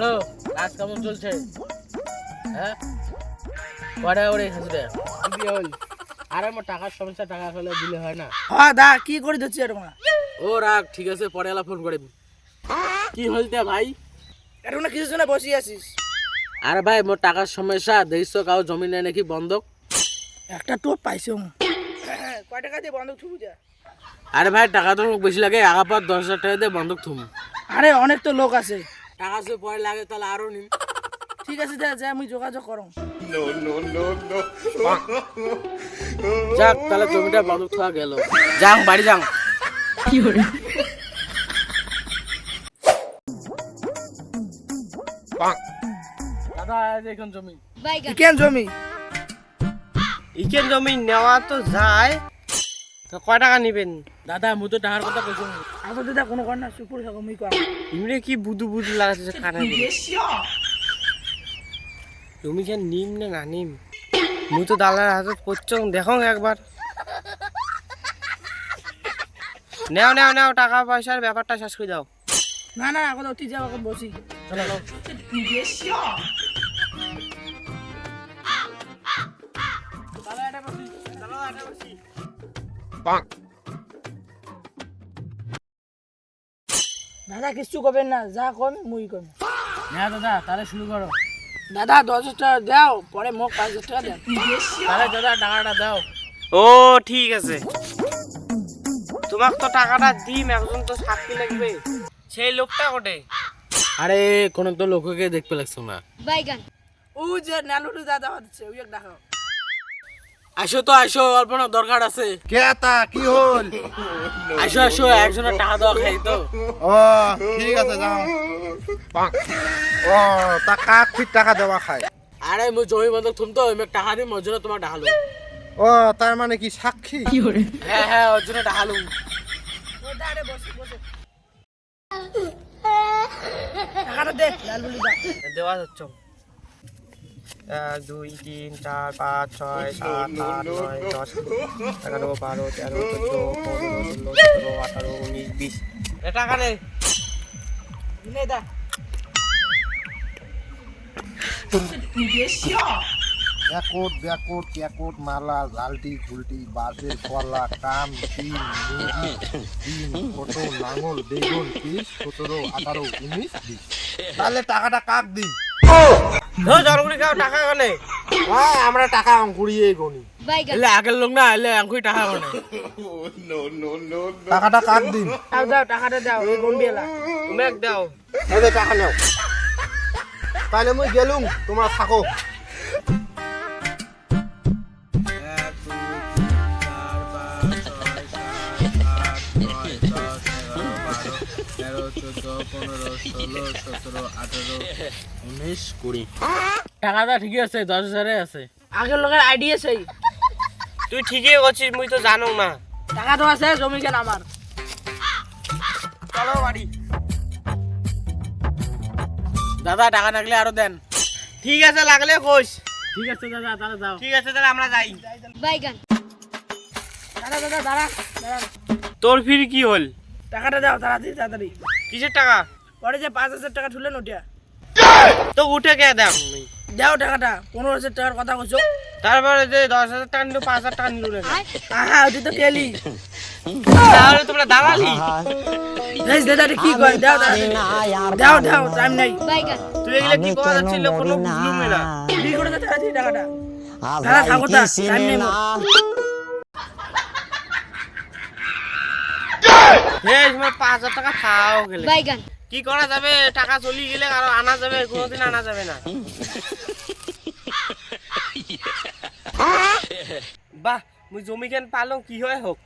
Hello কাজ কেমন চলছে? হ্যাঁ? কটা করে কি হল আরে আমার টাকার সমস্যা টাকা হলে দিলে হয় না। হ্যাঁ দা কি করে দিচ্ছি এরকম ও রাখ ঠিক আছে পরে এলা ফোন করে কি হলতে ভাই? এরকম কিছু শুনে বসে আছিস। আরে ভাই মোর টাকার সমস্যা দেখছ কাউ জমি নেয় নাকি বন্ধক? একটা টোপ পাইছো কয় টাকা দিয়ে বন্ধক থুবু যা? আরে ভাই টাকা তো বেশি লাগে আগা পর দশ হাজার টাকা দিয়ে বন্ধক থুম আরে অনেক তো লোক আছে। টাকা যদি পরে লাগে তাহলে আরও নিন। ঠিক আছে যা যা আমি যোগাযোগ করো। যাক তাহলে জমিটা বন্ধক থোয়া গেল। যাং বাড়ি যাং দাদা এই জমি। কেন জমি। ইকেন জমি নেওয়া তো যায় তো কয় টাকা নিবেন? দাদা মু তো টাকার কথা কইছো আসো দিদা কোনো কর না সুপুর থাকো মুই কর ইমরে কি বুদু বুদু লাগাচ্ছে কানে তুমি কেন নিম না না নিম মুই তো দালার হাতত করছ দেখো একবার নেও নেও নেও টাকা পয়সার ব্যাপারটা শেষ করে দাও। না না এখন অতি যাও এখন বসি চলো দাদা কিছু করবেন না যা কম মুই কম। হ্যাঁ দাদা তাহলে শুরু করো। দাদা দশ হাজার টাকা দাও পরে মোক পাঁচ হাজার টাকা দেন। তাহলে দাদা টাকাটা দাও। ও ঠিক আছে। তোমাক তো টাকাটা দিম একজন তো সাক্ষী লাগবে। সেই লোকটা কোটে? আরে কোন তো লোককে দেখতে লাগছো না। ও যে নালুটু দাদা হচ্ছে ওই এক দেখো। আসো তো আসো অল্প না দরকার আছে। কেতা কি হল? আসো আসো একজনের টাকা দেওয়া খাই তো। ও ঠিক আছে যাও। ও তা কাক ফির টাকা দেওয়া খায়? আরে মুই জমি বন্ধক থুম তো আমি টাকা দিই জন্য তোমার ডাহালু ও তার মানে কি সাক্ষী? হ্যাঁ হ্যাঁ ওর জন্য ডাহালু টাকাটা দে লালবুলি দা দেওয়া হচ্ছে এক দুই তিন চার পাঁচ ছয় সাত আট নয় দশ এগারো বারো তেরো চোদ্দ পনেরো ষোলো সতেরো আঠারো উনিশ বিশ। এ টাকা নেই নে দা। একট ব্যাকট ক্যাকট মালা জালটি ফুলটি বাঁশের কলা কাম তিন মুরগি তিন কত লাঙল বেগুন তিরিশ সতেরো আঠারো উনিশ বিশ। তাহলে টাকাটা কাক দিন? জলগুলি খাও টাকা কানে হ্যাঁ আমরা টাকা অঙ্কুরিয়ে গনি। এলে আগের লোক না এলে টাকা মানে টাকাটা কাক দিন? দাও দাও টাকাটা দাও এই গম্বিয়ালা। তুমি এক দাও টাকা নেও। তাহলে মুই গেলুম তোমার থাকো। পনেরো ষোলো সতেরো আঠেরো উনিশ কুড়ি। টাকাটা ঠিকই আছে দশ হাজারে আছে। আগের লোকের আইডিয়া সেই তুই ঠিকই করছিস মুই তো জানো না টাকা তো আছে জমি কেন আমার? চলো বাড়ি। দাদা টাকা থাকলে আরও দেন। ঠিক আছে লাগলে কোষ ঠিক আছে দাদা তাহলে যাও। ঠিক আছে তাহলে আমরা যাই। দাদা দাদা দাঁড়া দাঁড়া। তোর ফির কি হল? টাকাটা দাও তাড়াতাড়ি তাড়াতাড়ি। কিসের টাকা? পরে যে পাঁচ হাজার টাকা তুলেন ওটা তো উঠে কে দেখ দাও টাকাটা পনেরো হাজার টাকার কথা বলছো। তারপরে যে দশ হাজার টাকা নিল পাঁচ হাজার টাকা নিল আহা ওটি তো তেলি তাহলে তোমরা দাঁড়ালি বেশ দাদা কি কয়? দাও। দাও দাও টাইম নাই। তুই এগুলো কি কথা যাচ্ছিল কোনো বুঝলুম না। বিক্রি করে দাও টাকাটা। তা টাইম নেই হে তোমার পাঁচ হাজার টাকা খাও গেলে কি করা যাবে? টাকা চলি গেলে আর আনা যাবে কোনোদিন আনা যাবে না। বাহ মুই জমি কেন পালো কি হয় হোক